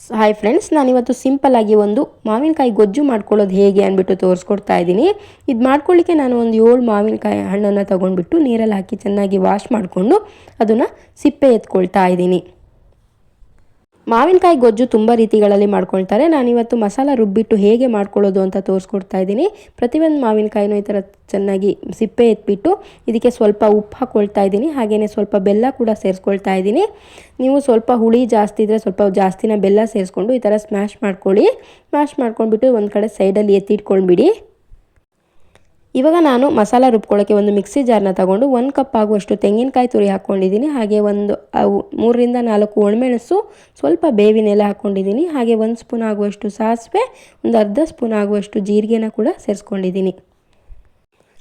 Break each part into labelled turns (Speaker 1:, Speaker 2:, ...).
Speaker 1: Hi friends ನಾನಿವತ್ತು ಸಿಂಪಲ್ಲಾಗಿ ಒಂದು ಮಾವಿನಕಾಯಿ ಗೊಜ್ಜು ಮಾಡ್ಕೊಳ್ಳೋದು ಹೇಗೆ ಅಂದ್ಬಿಟ್ಟು ತೋರಿಸ್ಕೊಡ್ತಾ ಇದ್ದೀನಿ. ಇದು ಮಾಡ್ಕೊಳ್ಳಿಕ್ಕೆ ನಾನು ಒಂದು ಏಳು ಮಾವಿನಕಾಯಿ ಹಣ್ಣನ್ನು ತೊಗೊಂಡ್ಬಿಟ್ಟು ನೀರಲ್ಲಿ ಹಾಕಿ ಚೆನ್ನಾಗಿ ವಾಶ್ ಮಾಡಿಕೊಂಡು ಅದನ್ನು ಸಿಪ್ಪೆ ಎತ್ಕೊಳ್ತಾ ಇದ್ದೀನಿ. ಮಾವಿನಕಾಯಿ ಗೊಜ್ಜು ತುಂಬ ರೀತಿಗಳಲ್ಲಿ ಮಾಡ್ಕೊಳ್ತಾರೆ. ನಾನಿವತ್ತು ಮಸಾಲ ರುಬ್ಬಿಟ್ಟು ಹೇಗೆ ಮಾಡ್ಕೊಳ್ಳೋದು ಅಂತ ತೋರಿಸ್ಕೊಡ್ತಾ ಇದ್ದೀನಿ. ಪ್ರತಿಯೊಂದು ಮಾವಿನಕಾಯಿನೂ ಈ ಥರ ಚೆನ್ನಾಗಿ ಸಿಪ್ಪೆ ಎತ್ಬಿಟ್ಟು ಇದಕ್ಕೆ ಸ್ವಲ್ಪ ಉಪ್ಪು ಹಾಕ್ಕೊಳ್ತಾ ಇದ್ದೀನಿ. ಹಾಗೆಯೇ ಸ್ವಲ್ಪ ಬೆಲ್ಲ ಕೂಡ ಸೇರಿಸ್ಕೊಳ್ತಾ ಇದ್ದೀನಿ. ನೀವು ಸ್ವಲ್ಪ ಹುಳಿ ಜಾಸ್ತಿ ಇದ್ದರೆ ಸ್ವಲ್ಪ ಜಾಸ್ತಿನ ಬೆಲ್ಲ ಸೇರಿಸ್ಕೊಂಡು ಈ ಥರ ಸ್ಮ್ಯಾಶ್ ಮಾಡ್ಕೊಳ್ಳಿ. ಸ್ಮ್ಯಾಶ್ ಮಾಡ್ಕೊಂಡ್ಬಿಟ್ಟು ಒಂದು ಕಡೆ ಸೈಡಲ್ಲಿ ಎತ್ತಿಟ್ಕೊಂಡ್ಬಿಡಿ ಇವಾಗ ನಾನು ಮಸಾಲ ರುಬ್ಕೊಳ್ಳೋಕ್ಕೆ ಒಂದು ಮಿಕ್ಸಿ ಜಾರ್ನ ತಗೊಂಡು ಒಂದು ಕಪ್ ಆಗುವಷ್ಟು ತೆಂಗಿನಕಾಯಿ ತುರಿ ಹಾಕ್ಕೊಂಡಿದ್ದೀನಿ. ಹಾಗೆ ಒಂದು ಮೂರರಿಂದ ನಾಲ್ಕು ಒಣಮೆಣಸು ಸ್ವಲ್ಪ ಬೇವಿನ ಎಲೆ ಹಾಕ್ಕೊಂಡಿದ್ದೀನಿ. ಹಾಗೆ ಒಂದು ಸ್ಪೂನ್ ಆಗುವಷ್ಟು ಸಾಸಿವೆ, ಒಂದು ಅರ್ಧ ಸ್ಪೂನ್ ಆಗುವಷ್ಟು ಜೀರಿಗೆನ ಕೂಡ ಸೇರಿಸ್ಕೊಂಡಿದ್ದೀನಿ.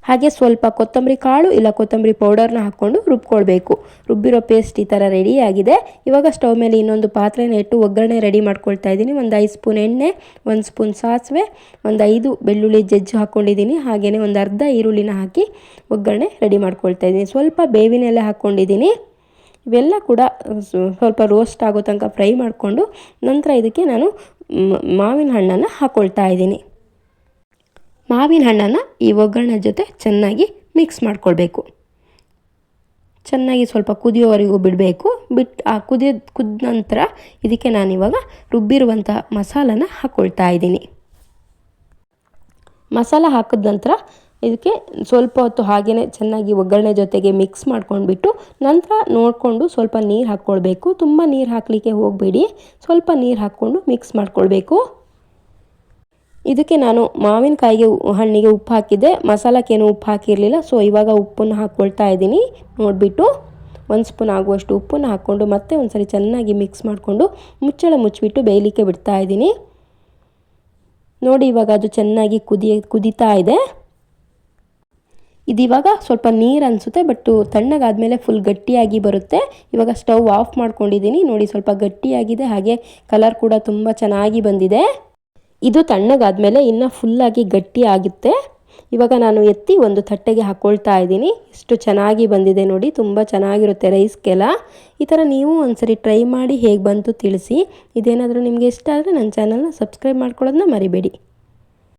Speaker 1: ಹಾಗೆ ಸ್ವಲ್ಪ ಕೊತ್ತಂಬರಿ ಕಾಳು ಇಲ್ಲ ಕೊತ್ತಂಬರಿ ಪೌಡರ್ನ ಹಾಕ್ಕೊಂಡು ರುಬ್ಕೊಳ್ಬೇಕು. ರುಬ್ಬಿರೋ ಪೇಸ್ಟ್ ಈ ಥರ ರೆಡಿಯಾಗಿದೆ ಇವಾಗ ಸ್ಟವ್ ಮೇಲೆ ಇನ್ನೊಂದು ಪಾತ್ರೆನ ಇಟ್ಟು ಒಗ್ಗರಣೆ ರೆಡಿ ಮಾಡ್ಕೊಳ್ತಾ ಇದ್ದೀನಿ. ಒಂದು ಐದು ಸ್ಪೂನ್ ಎಣ್ಣೆ, ಒಂದು ಸ್ಪೂನ್ ಸಾಸಿವೆ, ಒಂದು ಐದು ಬೆಳ್ಳುಳ್ಳಿ ಜಜ್ಜು ಹಾಕ್ಕೊಂಡಿದ್ದೀನಿ. ಹಾಗೆಯೇ ಒಂದು ಅರ್ಧ ಈರುಳ್ಳಿನ ಹಾಕಿ ಒಗ್ಗರಣೆ ರೆಡಿ ಮಾಡ್ಕೊಳ್ತಾ ಇದ್ದೀನಿ. ಸ್ವಲ್ಪ ಬೇವಿನ ಎಲೆ ಹಾಕ್ಕೊಂಡಿದ್ದೀನಿ. ಇವೆಲ್ಲ ಕೂಡ ಸ್ವಲ್ಪ ರೋಸ್ಟ್ ಆಗೋ ತನಕ ಫ್ರೈ ಮಾಡಿಕೊಂಡು ನಂತರ ಇದಕ್ಕೆ ನಾನು ಮಾವಿನ ಹಣ್ಣನ್ನು ಹಾಕ್ಕೊಳ್ತಾ ಇದ್ದೀನಿ. ಮಾವಿನ ಹಣ್ಣನ್ನು ಈ ಒಗ್ಗರಣೆ ಜೊತೆ ಚೆನ್ನಾಗಿ ಮಿಕ್ಸ್ ಮಾಡ್ಕೊಳ್ಬೇಕು. ಚೆನ್ನಾಗಿ ಸ್ವಲ್ಪ ಕುದಿಯೋವರೆಗೂ ಬಿಡಬೇಕು. ಬಿಟ್ಟು ಆ ಕುದಿಯ ಕುದ ನಂತರ ಇದಕ್ಕೆ ನಾನಿವಾಗ ರುಬ್ಬಿರುವಂಥ ಮಸಾಲನ ಹಾಕ್ಕೊಳ್ತಾ ಇದ್ದೀನಿ. ಮಸಾಲ ಹಾಕಿದ ನಂತರ ಇದಕ್ಕೆ ಸ್ವಲ್ಪ ಹೊತ್ತು ಹಾಗೆಯೇ ಚೆನ್ನಾಗಿ ಒಗ್ಗರಣೆ ಜೊತೆಗೆ ಮಿಕ್ಸ್ ಮಾಡ್ಕೊಂಡ್ಬಿಟ್ಟು ನಂತರ ನೋಡಿಕೊಂಡು ಸ್ವಲ್ಪ ನೀರು ಹಾಕ್ಕೊಳ್ಬೇಕು ತುಂಬ ನೀರು ಹಾಕಲಿಕ್ಕೆ ಹೋಗಬೇಡಿ. ಸ್ವಲ್ಪ ನೀರು ಹಾಕ್ಕೊಂಡು ಮಿಕ್ಸ್ ಮಾಡ್ಕೊಳ್ಬೇಕು. ಇದಕ್ಕೆ ನಾನು ಮಾವಿನಕಾಯಿಗೆ ಹಣ್ಣಿಗೆ ಉಪ್ಪು ಹಾಕಿದ್ದೆ. ಮಸಾಲಕ್ಕೇನು ಉಪ್ಪು ಹಾಕಿರಲಿಲ್ಲ. ಸೊ ಇವಾಗ ಉಪ್ಪನ್ನು ಹಾಕ್ಕೊಳ್ತಾ ಇದ್ದೀನಿ. ನೋಡಿಬಿಟ್ಟು ಒಂದು ಸ್ಪೂನ್ ಆಗುವಷ್ಟು ಉಪ್ಪನ್ನು ಹಾಕ್ಕೊಂಡು ಮತ್ತೆ ಒಂದ್ಸರಿ ಚೆನ್ನಾಗಿ ಮಿಕ್ಸ್ ಮಾಡಿಕೊಂಡು ಮುಚ್ಚಳ ಮುಚ್ಚಿಬಿಟ್ಟು ಬೇಯಲಿಕ್ಕೆ ಬಿಡ್ತಾ ಇದ್ದೀನಿ. ನೋಡಿ, ಇವಾಗ ಅದು ಚೆನ್ನಾಗಿ ಕುದಿ ಕುದೀತಾ ಇದೆ. ಇದಿವಾಗ ಸ್ವಲ್ಪ ನೀರು ಅನಿಸುತ್ತೆ, ಬಟ್ ತಣ್ಣಗಾದಮೇಲೆ ಫುಲ್ ಗಟ್ಟಿಯಾಗಿ ಬರುತ್ತೆ. ಇವಾಗ ಸ್ಟವ್ ಆಫ್ ಮಾಡ್ಕೊಂಡಿದ್ದೀನಿ. ನೋಡಿ, ಸ್ವಲ್ಪ ಗಟ್ಟಿಯಾಗಿದೆ. ಹಾಗೆ ಕಲರ್ ಕೂಡ ತುಂಬ ಚೆನ್ನಾಗಿ ಬಂದಿದೆ. ಇದು ತಣ್ಣಗಾದ್ಮೇಲೆ ಇನ್ನು ಫುಲ್ಲಾಗಿ ಗಟ್ಟಿ ಆಗುತ್ತೆ. ಇವಾಗ ನಾನು ಎತ್ತಿ ಒಂದು ತಟ್ಟೆಗೆ ಹಾಕ್ಕೊಳ್ತಾ ಇದ್ದೀನಿ. ಇಷ್ಟು ಚೆನ್ನಾಗಿ ಬಂದಿದೆ ನೋಡಿ, ತುಂಬ ಚೆನ್ನಾಗಿರುತ್ತೆ ರೈಸ್ಗೆಲ್ಲ. ಈ ಥರ ನೀವು ಒಂದ್ಸರಿ ಟ್ರೈ ಮಾಡಿ ಹೇಗೆ ಬಂತು ತಿಳಿಸಿ. ಇದೇನಾದರೂ ನಿಮಗೆ ಇಷ್ಟ ಆದರೆ ನನ್ನ ಚಾನಲ್ನ ಸಬ್ಸ್ಕ್ರೈಬ್ ಮಾಡ್ಕೊಳ್ಳೋದನ್ನ ಮರಿಬೇಡಿ.